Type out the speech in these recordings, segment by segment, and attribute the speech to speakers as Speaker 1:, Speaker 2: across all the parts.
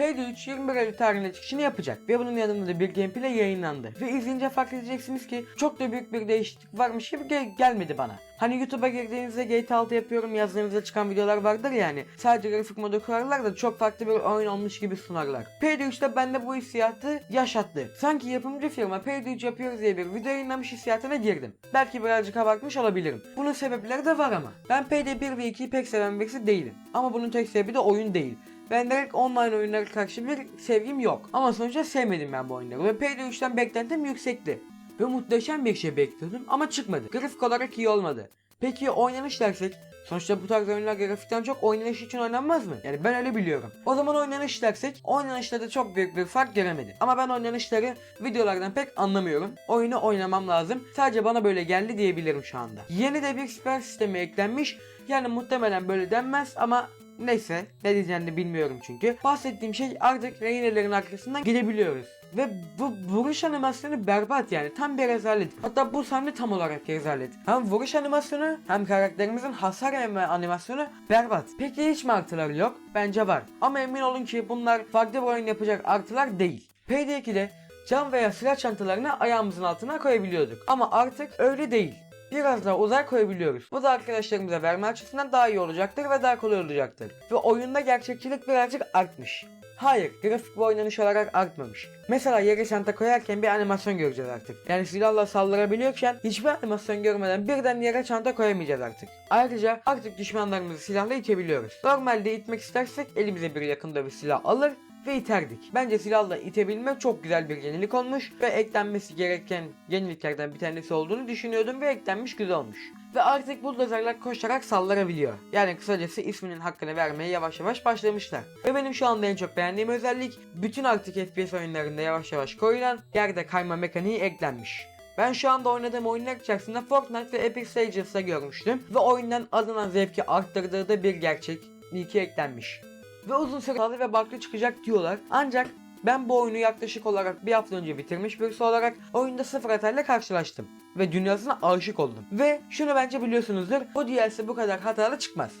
Speaker 1: PD3 21 Eylül tarihinde çıkışını yapacak ve bunun yanında da bir gameplay yayınlandı. Ve izleyince fark edeceksiniz ki çok da büyük bir değişiklik varmış gibi gel- gelmedi bana. Hani YouTube'a girdiğinizde GTA 6 yapıyorum yazdığınızda çıkan videolar vardır yani. Sadece grafik modu kurarlar da çok farklı bir oyun olmuş gibi sunarlar. PD3'te bende bu hissiyatı yaşattı. Sanki yapımcı firma PD3 yapıyoruz diye bir video yayınlamış hissiyatına girdim. Belki birazcık abartmış olabilirim. Bunun sebepleri de var ama. Ben PD1 ve 2'yi pek seven birisi değilim. Ama bunun tek sebebi de oyun değil. Ben direkt online oyunlara karşı bir sevgim yok. Ama sonuçta sevmedim ben bu oyunları ve PD3'ten beklentim yüksekti. Ve muhteşem bir şey bekliyordum ama çıkmadı. Grafik olarak iyi olmadı. Peki oynanış dersek? Sonuçta bu tarz oyunlar grafikten çok oynanış için oynanmaz mı? Yani ben öyle biliyorum. O zaman oynanış dersek oynanışta çok büyük bir fark göremedim. Ama ben oynanışları videolardan pek anlamıyorum. Oyunu oynamam lazım. Sadece bana böyle geldi diyebilirim şu anda. Yeni de bir siper sistemi eklenmiş. Yani muhtemelen böyle denmez ama Neyse ne diyeceğini bilmiyorum çünkü. Bahsettiğim şey artık rehinelerin arkasından gidebiliyoruz. Ve bu vuruş animasyonu berbat yani tam bir rezalet. Hatta bu sahne tam olarak rezalet. Hem vuruş animasyonu hem karakterimizin hasar yeme animasyonu berbat. Peki hiç mi artıları yok? Bence var. Ama emin olun ki bunlar farklı bir oyun yapacak artılar değil. PD2'de cam veya silah çantalarını ayağımızın altına koyabiliyorduk. Ama artık öyle değil biraz daha uzak koyabiliyoruz. Bu da arkadaşlarımıza verme açısından daha iyi olacaktır ve daha kolay olacaktır. Ve oyunda gerçekçilik birazcık artmış. Hayır, grafik ve oynanış olarak artmamış. Mesela yere çanta koyarken bir animasyon göreceğiz artık. Yani silahla saldırabiliyorken hiçbir animasyon görmeden birden yere çanta koyamayacağız artık. Ayrıca artık düşmanlarımızı silahla itebiliyoruz. Normalde itmek istersek elimize bir yakında bir silah alır ve iterdik. Bence silahla itebilmek çok güzel bir yenilik olmuş ve eklenmesi gereken yeniliklerden bir tanesi olduğunu düşünüyordum ve eklenmiş güzel olmuş. Ve artık buldozerler koşarak saldırabiliyor. Yani kısacası isminin hakkını vermeye yavaş yavaş başlamışlar. Ve benim şu anda en çok beğendiğim özellik bütün artık FPS oyunlarında yavaş yavaş koyulan yerde kayma mekaniği eklenmiş. Ben şu anda oynadığım oyunlar içerisinde Fortnite ve Epic Stages'da görmüştüm ve oyundan alınan zevki arttırdığı da bir gerçek. İyi ki eklenmiş ve uzun süre kaldı ve baklı çıkacak diyorlar. Ancak ben bu oyunu yaklaşık olarak bir hafta önce bitirmiş birisi olarak oyunda sıfır hatayla karşılaştım. Ve dünyasına aşık oldum. Ve şunu bence biliyorsunuzdur. Bu DLC bu kadar hatalı çıkmaz.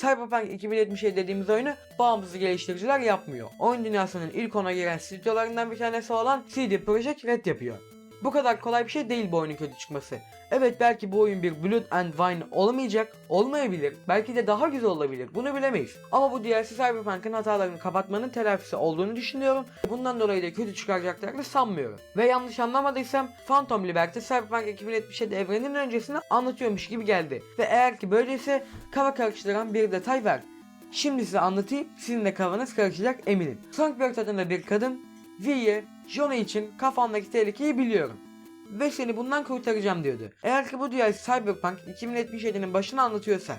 Speaker 1: Cyberpunk 2077 dediğimiz oyunu bağımsız geliştiriciler yapmıyor. Oyun dünyasının ilk ona giren stüdyolarından bir tanesi olan CD Projekt Red yapıyor. Bu kadar kolay bir şey değil bu oyunun kötü çıkması. Evet belki bu oyun bir Blood and Wine olamayacak, olmayabilir. Belki de daha güzel olabilir. Bunu bilemeyiz. Ama bu DLC Cyberpunk'ın hatalarını kapatmanın telafisi olduğunu düşünüyorum. Bundan dolayı da kötü çıkaracaklarını sanmıyorum. Ve yanlış anlamadıysam Phantom Liberty Cyberpunk 2077 evreninin öncesini anlatıyormuş gibi geldi. Ve eğer ki böyleyse kafa karıştıran bir detay var. Şimdi size anlatayım, sizin de kafanız karışacak eminim. Songbird adında bir kadın, V'ye, Johnny için kafandaki tehlikeyi biliyorum. Ve seni bundan kurtaracağım diyordu. Eğer ki bu DLC Cyberpunk 2077'nin başını anlatıyorsa,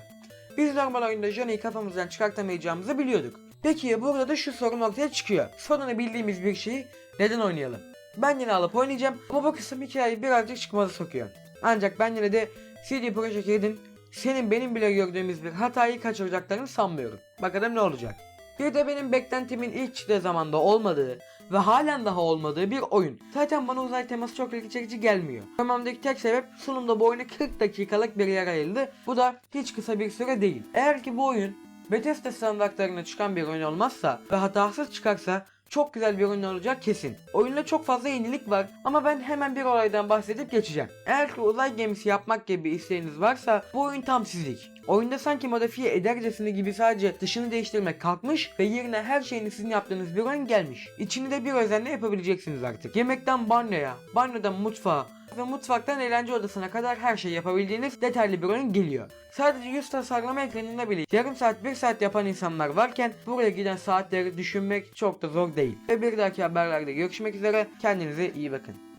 Speaker 1: biz normal oyunda Johnny'yi kafamızdan çıkartamayacağımızı biliyorduk. Peki burada da şu sorun ortaya çıkıyor. Sonunu bildiğimiz bir şeyi neden oynayalım? Ben yine alıp oynayacağım ama bu kısım hikayeyi birazcık çıkmaza sokuyor. Ancak ben yine de CD Projekt Red'in senin benim bile gördüğümüz bir hatayı kaçıracaklarını sanmıyorum. Bakalım ne olacak. Bir de benim beklentimin ilk çıktığı zamanda olmadığı ve halen daha olmadığı bir oyun. Zaten bana uzay teması çok ilgi çekici gelmiyor. Görmemdeki tek sebep sunumda bu oyuna 40 dakikalık bir yer ayrıldı. Bu da hiç kısa bir süre değil. Eğer ki bu oyun Bethesda standartlarına çıkan bir oyun olmazsa ve hatasız çıkarsa çok güzel bir oyun olacak kesin. Oyunda çok fazla yenilik var ama ben hemen bir olaydan bahsedip geçeceğim. Eğer ki uzay gemisi yapmak gibi isteğiniz varsa bu oyun tam sizlik. Oyunda sanki modifiye edercesine gibi sadece dışını değiştirmek kalkmış ve yerine her şeyini sizin yaptığınız bir oyun gelmiş. İçini de bir özenle yapabileceksiniz artık. Yemekten banyoya, banyodan mutfağa, ve mutfaktan eğlence odasına kadar her şey yapabildiğiniz detaylı bir oyun geliyor. Sadece yüz tasarlama ekranında bile yarım saat bir saat yapan insanlar varken buraya giden saatleri düşünmek çok da zor değil. Ve bir dahaki haberlerde görüşmek üzere kendinize iyi bakın.